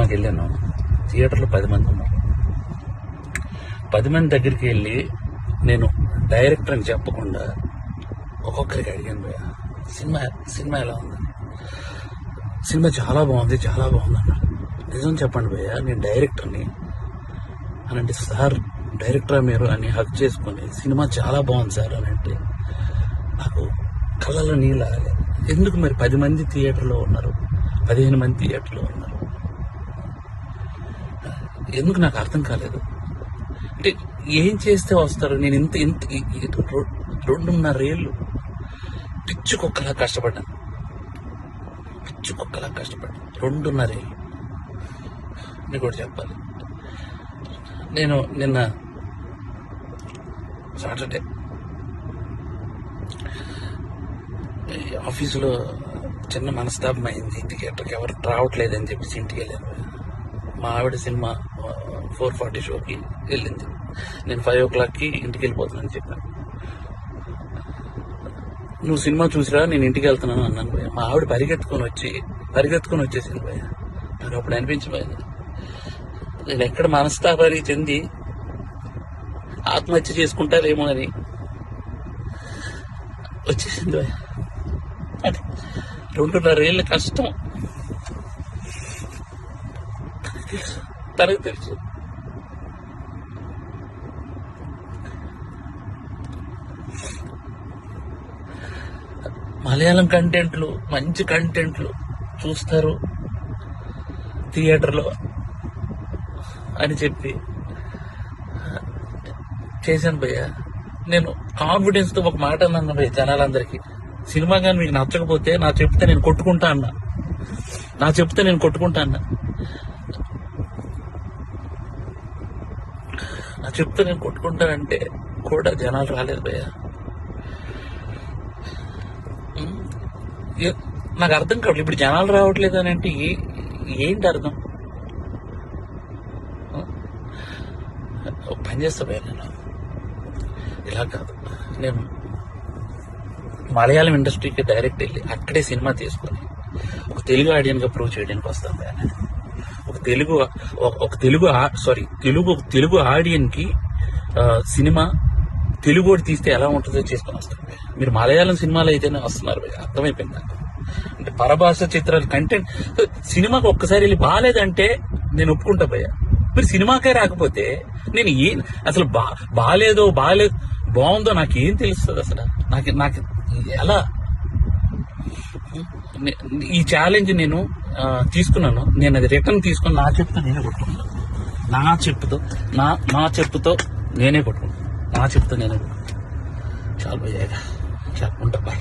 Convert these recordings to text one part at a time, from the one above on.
సినిమాకి వెళ్ళాను థియేటర్లో పది మంది ఉన్నారు. పది మంది దగ్గరికి వెళ్ళి నేను డైరెక్టర్ అని చెప్పకుండా ఒక్కొక్కరికి అడిగాను భయ సినిమా సినిమా ఎలా ఉంది? సినిమా చాలా బాగుంది చాలా బాగుంది అన్నారు. నిజం చెప్పండి భయ్య నేను డైరెక్టర్ని. అని అంటే సార్ డైరెక్టర్ మీరు? అని హక్ చేసుకుని సినిమా చాలా బాగుంది సార్ అని అంటే నాకు కళ్ళలో నీళ్ళు ఆగలేదు ఎందుకు మరి పది మంది థియేటర్లో ఉన్నారు? పదిహేను మంది థియేటర్లో ఉన్నారు. ఎందుకు నాకు అర్థం కాలేదు? అంటే ఏం చేస్తే వస్తారు? నేను ఇంత ఇంత ఈ- ఈ రెండున్నర ఏళ్ళు కుక్కలా కష్టపడ్డాను పిచ్చుకొక్కలా కష్టపడ్డాను రెండున్నర ఏళ్ళు. నీకు కూడా చెప్పాలి. నేను నిన్న సాటర్డే ఆఫీసులో చిన్న మనస్తాపం అయింది. ఇంటికి ఎవరు రావట్లేదని చెప్పేసి ఇంటికి వెళ్ళాను. మా ఆవిడ సినిమా ఫోర్ ఫార్టీ షోకి వెళ్ళింది. నేను ఫైవ్ ఓ క్లాక్కి ఇంటికి వెళ్ళిపోతున్నాను చెప్పాను నువ్వు సినిమా చూసిరా నేను ఇంటికి వెళ్తున్నాను అన్నాను భయ్య. మా ఆవిడ పరిగెత్తుకొని వచ్చి పరిగెత్తుకొని వచ్చేసింది భయ్య. నాకు అప్పుడు అనిపించిపోయింది నేను ఎక్కడ మనస్తాపానికి చెంది ఆత్మహత్య చేసుకుంటారేమో అని వచ్చేసింది భయ్య. అది రెండున్నర ఏళ్ళ కష్టం. తెలుసు. తనకు తెలుసు. మలయాళం కంటెంట్లు మంచి కంటెంట్లు చూస్తారు థియేటర్లో అని చెప్పి. చేశాను భయ్య. నేను కాన్ఫిడెన్స్తో ఒక మాట అన్నాను భయ్య జనాలందరికీ. సినిమా కానీ మీకు నచ్చకపోతే నా చెప్తే నేను కొట్టుకుంటా అన్నా. నా చెప్తే నేను కొట్టుకుంటా అన్నా. చెప్తే నేను కొట్టుకుంటానంటే కూడా జనాలు రాలేదు భయ్య. నాకు అర్థం కావట్లేదు ఇప్పుడు జనాలు రావట్లేదు అని అంటే ఏ- ఏంటి అర్థం? ఒక పని చేస్తా భయ్య నేను. ఇలా కాదు. నేను మలయాళం ఇండస్ట్రీకి డైరెక్ట్ వెళ్ళి అక్కడే సినిమా తీసుకొని ఒక తెలుగు ఆడియన్గా ప్రూవ్ చేయడానికి వస్తాను భయ్య నేను. ఒక తెలుగు ఒక- తెలుగు సారీ తెలుగు ఒక తెలుగు ఆడియన్కి సినిమా తెలుగు కూడా తీస్తే ఎలా ఉంటుందో చేసుకుని వస్తారు మీరు మలయాళం సినిమాలు అయితేనే వస్తున్నారు అర్థమైపోయింది? నాకు అంటే పరభాష చిత్రాలు కంటెంట్ సినిమాకి ఒక్కసారి వెళ్ళి బాగాలేదంటే నేను ఒప్పుకుంటా పోయా మీరు సినిమాకే రాకపోతే నేను ఏ అసలు బా బాగాలేదో బాగాలేదు బాగుందో నాకు ఏం తెలుస్తుంది అసలు? నాకు నాకు ఎలా? ఈ ఛాలెంజ్ నేను తీసుకున్నాను. నేను అది రిటర్న్ తీసుకొని నా చెప్పుతో నేనే కొట్టుకున్నాను నా చెప్పుతో నా నా చెప్పుతో నేనే కొట్టుకున్నాను నా చెప్పుతో నేనే కొట్టుకున్నాను చాలా భయ్యాక చెప్పుకుంటా బాయ్.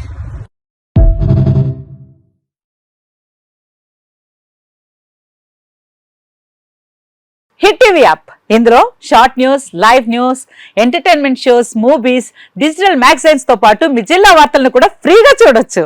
Hit TV app. ఇందులో short news live news entertainment shows movies digital మ్యాగజైన్స్తో పాటు మీ జిల్లా వార్తలను కూడా ఫ్రీగా చూడొచ్చు.